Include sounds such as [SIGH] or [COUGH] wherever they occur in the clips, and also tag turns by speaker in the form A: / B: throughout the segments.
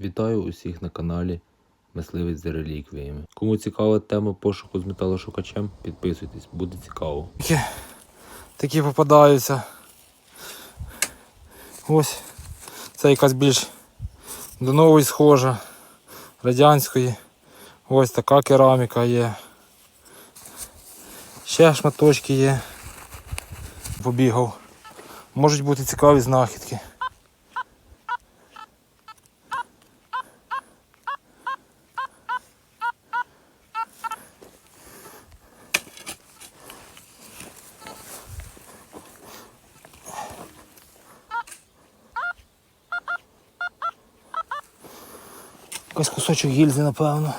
A: Вітаю усіх на каналі Мисливець за реліквіями. Кому цікава тема пошуку з металошукачем, підписуйтесь, буде цікаво.
B: Такі, такі попадаються. Ось. Це якась більш до нової схожа, радянської. Ось така кераміка є. Ще шматочки є. Побігав. Можуть бути цікаві знахідки. Якийсь кусочок гільзи, напевно.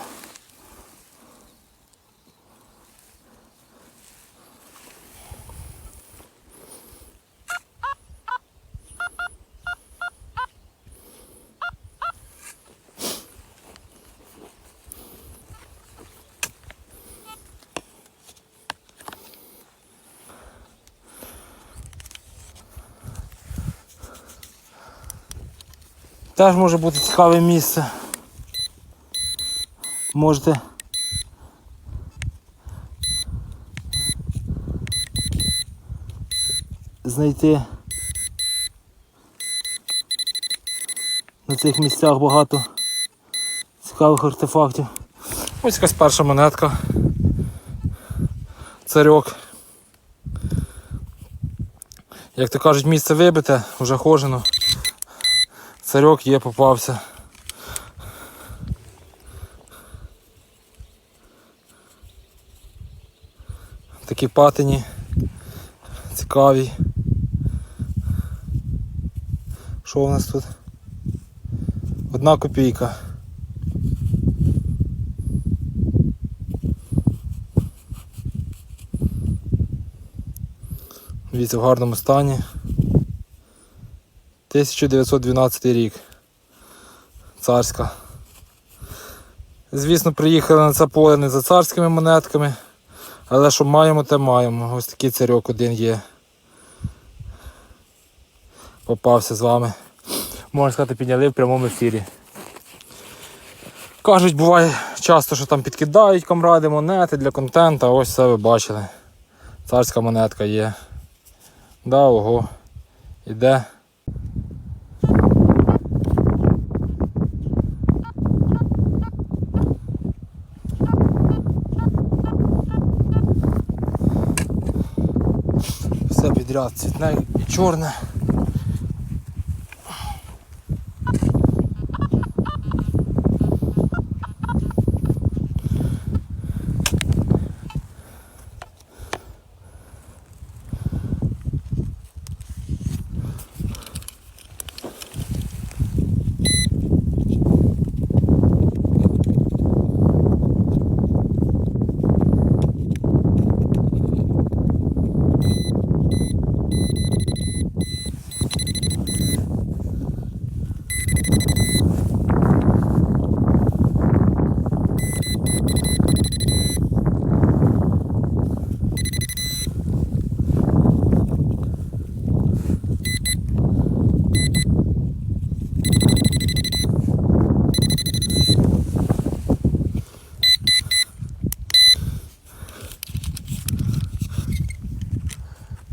B: Теж може бути цікаве місце. Можете знайти на цих місцях багато цікавих артефактів. Ось якась перша монетка. Царьок. Як то кажуть, місце вибите, вже хожено. Царьок є, попався. Такі патині. Цікаві. Що у нас тут? Одна копійка. Дивіться в гарному стані. 1912 рік. Царська. Звісно, приїхали на це поле не за царськими монетками. Але що маємо, те маємо. Ось такий царьок один є. Попався з вами. Можна сказати, підняли в прямому ефірі. Кажуть, буває часто, що там підкидають камради монети для контенту, ось все ви бачили. Царська монетка є. Да, ого. Іде. Все підряд цвітне і чорне.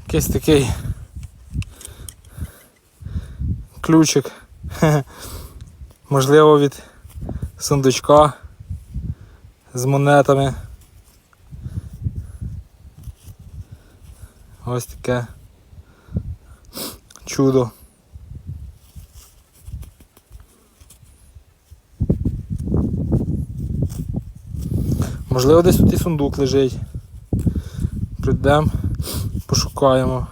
B: Якийсь такий ключик. [LAUGHS] Можливо від сундучка з монетами. Ось таке чудо. Можливо, десь тут і сундук лежить. Прийдемо, пошукаємо.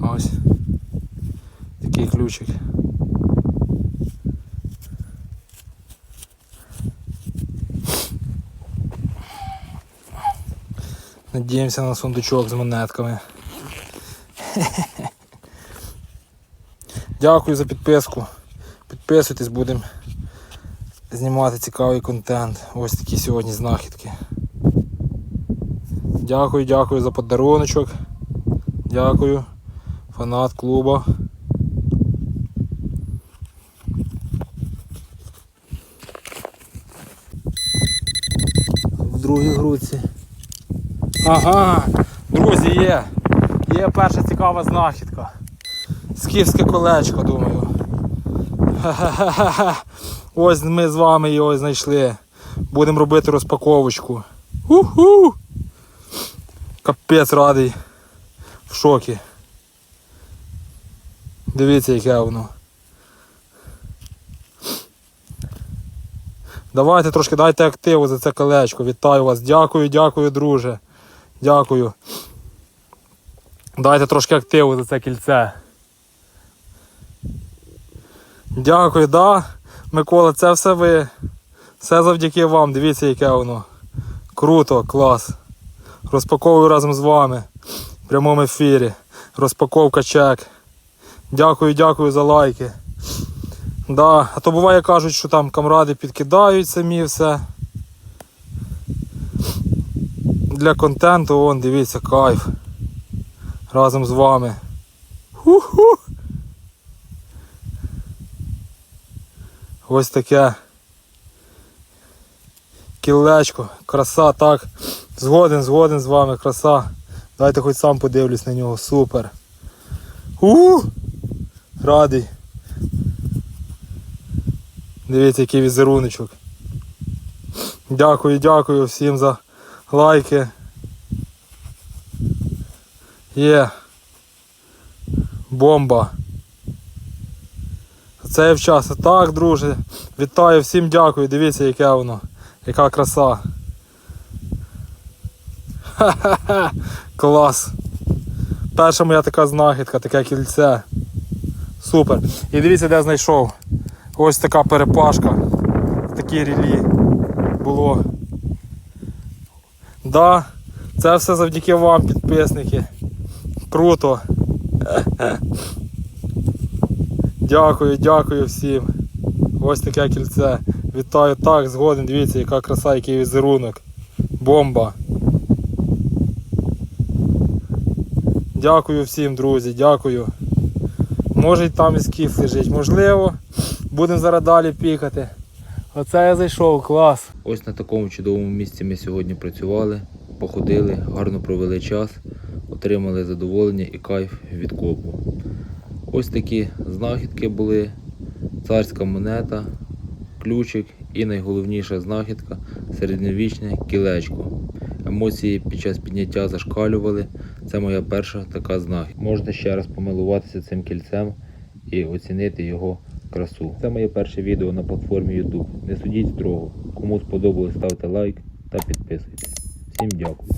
B: Ось такий ключик. Надіємося на сундучок з монетками. [LAUGHS] Дякую за підписку. Підписуйтесь, будемо знімати цікавий контент. Ось такі сьогодні знахідки. Дякую, дякую за подаруночок. Дякую. Фанат клуба. В другій груці. Ага, друзі, є. Є перша цікава знахідка. Скіфське колечко, думаю. Ха -ха -ха -ха. Ось ми з вами його знайшли. Будемо робити розпаковочку. Уху! Капець радий. В шокі. Дивіться, яке воно. Давайте трошки дайте активу за це колечко. Вітаю вас. Дякую, дякую, друже. Дякую. Дайте трошки активу за це кільце. Дякую, да. Микола, це все ви. Все завдяки вам. Дивіться, яке воно. Круто, клас. Розпаковую разом з вами. В прямому ефірі. Розпаковка чек. Дякую, дякую за лайки. Да, а то буває кажуть, що там камради підкидають самі все. Для контенту, вон, дивіться, кайф. Разом з вами. Ху-ху. Ось таке. Кілечко, краса, так. Згоден, згоден з вами, краса. Дайте хоч сам подивлюсь на нього. Супер. У! Радий. Дивіться, який візеруночок. Дякую, дякую всім за лайки. Є. Бомба. Це я вчасно. Так, друже. Вітаю, всім дякую. Дивіться, яке воно. Яка краса. Ха-ха-ха. [LAUGHS] Клас. Перша моя така знахідка, таке кільце. Супер. І дивіться, де знайшов. Ось така перепашка. Такі рілі було. Да, це все завдяки вам, підписники. Круто. [LAUGHS] Дякую, дякую всім. Ось таке кільце. Вітаю так, згоден. Дивіться, яка краса, який візерунок. Бомба. Дякую всім, друзі, дякую. Може й там і скіф лежить. Можливо, будемо зараз далі пікати. Оце я зайшов, клас.
A: Ось на такому чудовому місці ми сьогодні працювали, походили, гарно провели час, отримали задоволення і кайф від копу. Ось такі знахідки були: царська монета, ключик і найголовніша знахідка середньовічне кілечко. Емоції під час підняття зашкалювали. Це моя перша така знахідка. Можете ще раз помилуватися цим кільцем і оцінити його красу. Це моє перше відео на платформі YouTube. Не судіть строго. Кому сподобалось, ставте лайк та підписуйтесь. Всім дякую.